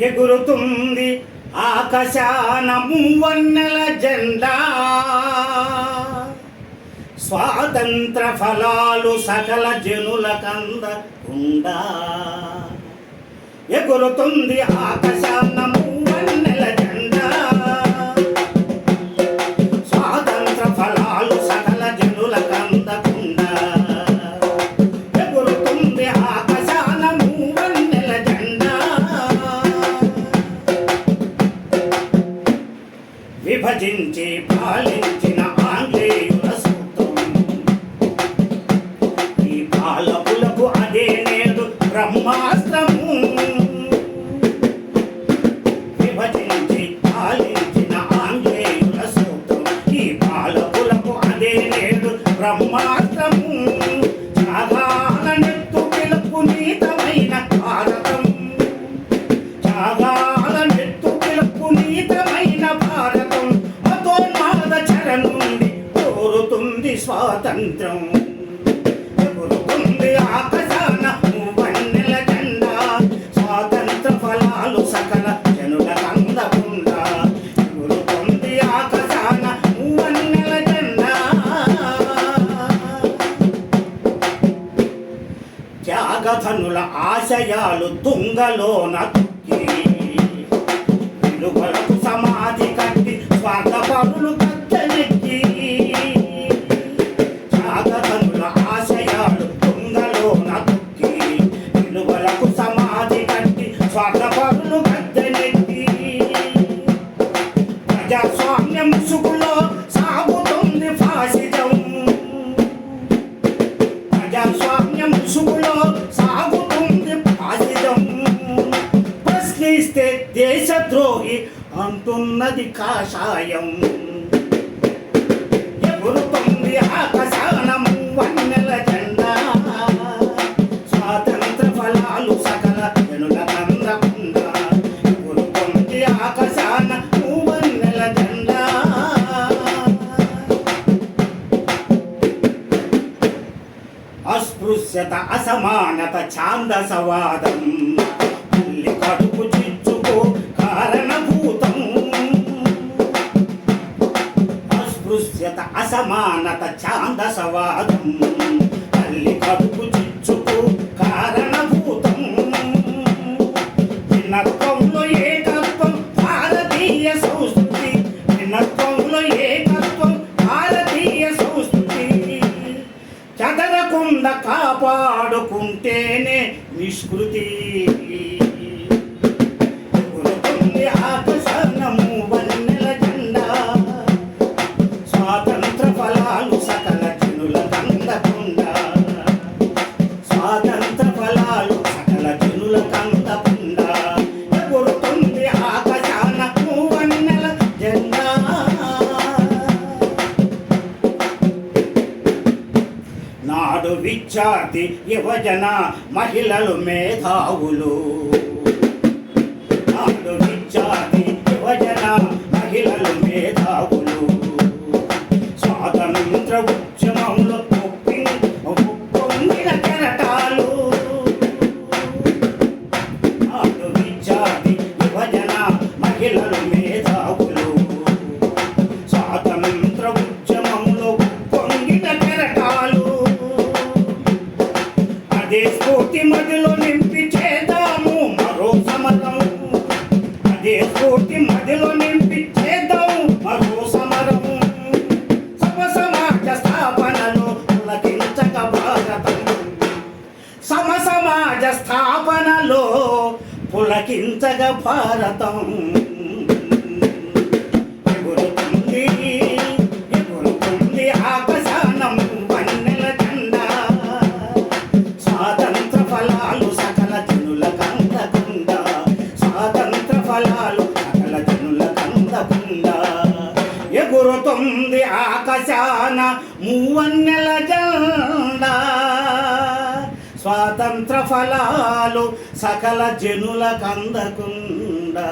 ఎగురుతుంది ఆకాశాన మూవన్నెల జెండా. స్వాతంత్ర ఫలాలు సకల జనుల కందకుండా ఎగురుతుంది ఆకాశాన బ్రహ్మాస్త్రము. విభజించి పాలించిన ఆంగ్లేయుల సూత్రం ఈ పాలకులకు అదే నేడు బ్రహ్మాస్త్రము. త్యాగాల నెత్తు పిలుపు నీతమైన భారతం త్యాగాల నెత్తు పిలుపు నీతమైన స్వాతంత్రం. ఎగురుతుంది ఆకాశాన మూవన్నెల జెండా. స్వాతంత్ర ఫలాలు సకల జనుల కందకుండా ఎగురుతుంది ఆకాశాన మూవన్నెల జెండా. త్యాగధనుల ఆశయాలు తుంగలోన ప్రజాస్వామ్యం ముసుగులో సాగుతుంది ఫాసిజం. ప్రజాస్వామ్యం ముసుగులో సాగుతుంది ఫాసిజం. ప్రశ్నిస్తే దేశద్రోహి అంటున్నది కాషాయం. అస్పృశ్యత అసమానత ఛాందసవాదం. కడుపు చిచ్చుకో కారణభూతం అస్పృశ్యత అసమానత ఛాందసవాదం. తల్లి కడుపు చిచ్చుకో కారణభూతం చదరకుండా కాపాడుకుంటేనే నిష్కృతి. విద్యార్థి యువజన మహిళలు మేధావులు. అదే స్ఫూర్తి మదిలో నింపి చేద్దాము మరో సమరం అదే స్ఫూర్తి మదిలో నింపి చేద్దాము మరో సమరం సమ సమాజ స్థాపనను పులకించక భారతం. సమ సమాజ స్థాపనలో పులకించగ భారతం. ఎగురుతుంది ఎగురుతుంది ఆకాశాన మూవన్నెల జెండా. స్వాతంత్ర ఫలాలు సకల జనుల కందకుండా.